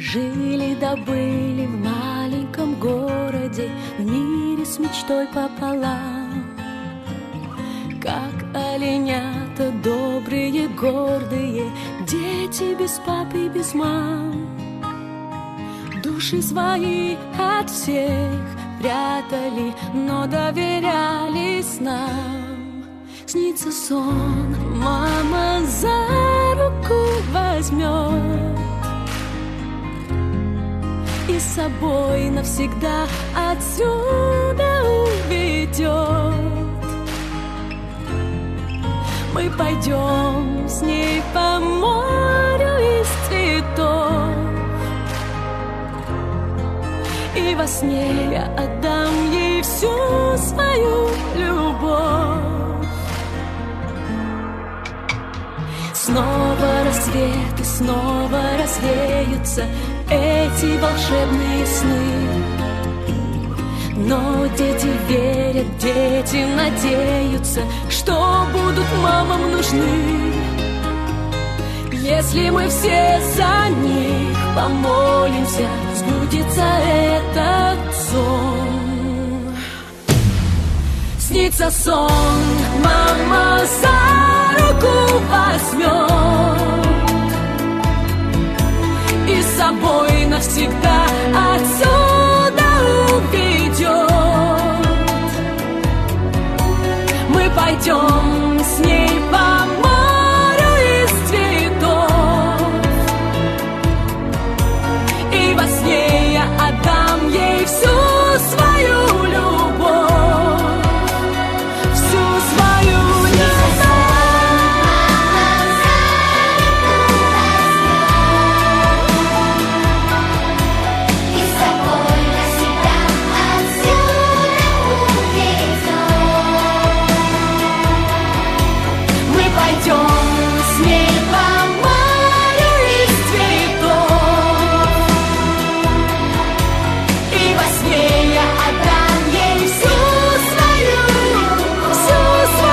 Жили да были в маленьком городе В мире с мечтой пополам. Как оленята добрые, гордые Дети без папы, без мам. Души свои от всех прятали Но доверялись нам. Снится сон, мама за руку возьмет И собой навсегда отсюда уведет Мы пойдем с ней по морю из цветов. И во сне я отдам ей всю свою любовь. Снова рассвет снова развеются эти волшебные сны. Но дети верят, дети надеются, что будут мамам нужны. Если мы все за них помолимся, сбудется этот сон. Снится сон, мама за собой навсегда. Отсюда уведет Мы пойдем